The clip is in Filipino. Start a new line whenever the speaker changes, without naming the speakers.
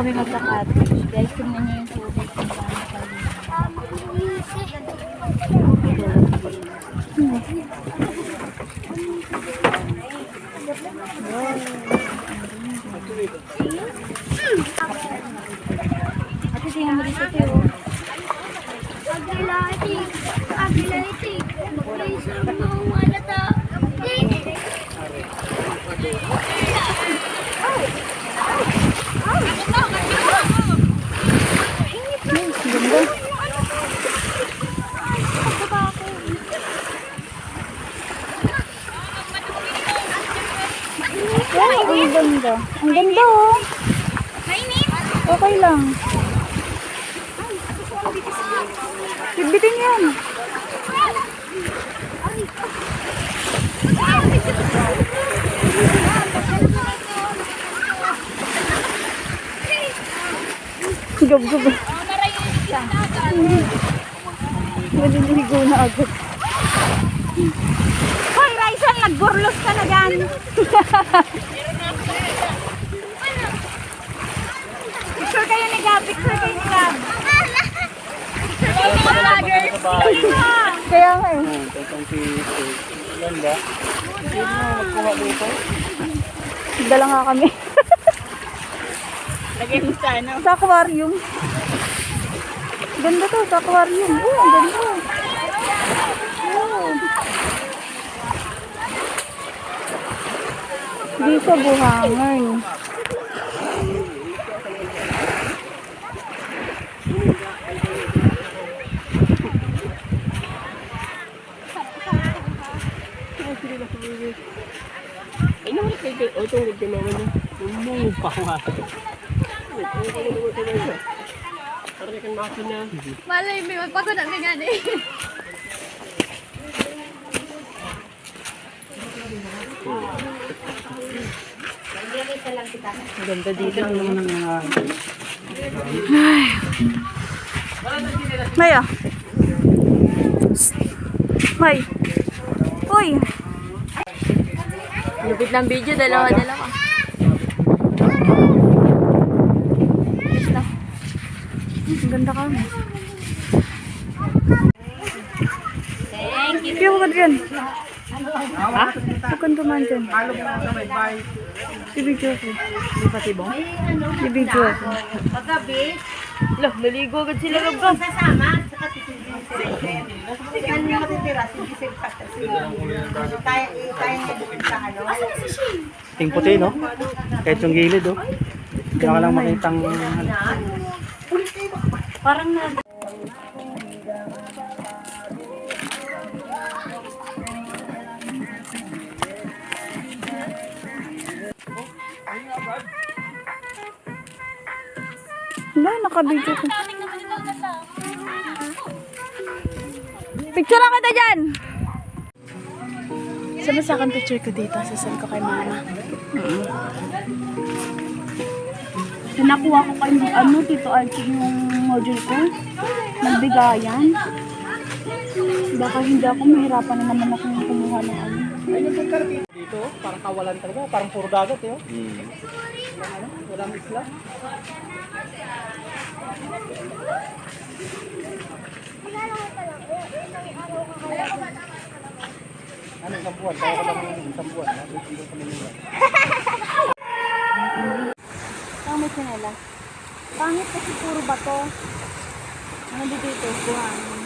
kami magka-cottage. Guys, tingnan niyo yung tubig. Ate, tingnan mo dito tayo.
Wow, ang ganda. Ang ganda oh. Okay lang. Bitbitin yan. Gab. Maliligo na agad. Hoy, Raisel, nagburlos ka na dyan. Picture kayo ni Gab, picture kayo ni Gab. Picture kayo ni vloggers. Kaya nga eh.
Ganda. Hindi mo magkuha dito.
Dala nga kami.
Lagay mo sa ano.
sa aquarium. Ganda to, aquarium. Oo, ang ganda. Oo. Di sa buhangin.
Ay, naman kayo kayo. O, itong ganda naman yun. Umungog pa nga. Wait, ka naman ito na.
Malay mo, magpako na nga eh.
Ganda dito. Ang mga...
May ah. May. Uy.
Lupit ng video, dalawa-dalawa.
Ang ganda ka.
Thank you.
Kaya huwag dyan. Ha? Huwag kang dumaan dyan. Ibidyo ako. Ibidyo ako.
Loh, naligo agad sila Rob.
Ting puti, no? Kahit yung gilid, oh. Kaya ka lang makitang...
Parang na. Wala, nakabidyo ko. Picture lang kita dyan!
Sabi sa akin picture ko dito, sasal ko kay mama.
So, nakuha ko kay ano, Tito Archie yung module ko. Nagbigayan. Baka hindi ako mahirapan na naman ako kumuha ng ano.
Dito, parang kawalan talaga. Parang puro dagat, oh. Walang ano, walang isla. Ano, isang buwan? Kaya ka lang ng isang buwan. ha? Dito sa Manila.
Saan may sinela? Pangit kasi puro bato. Ano dito ito? Buhangin.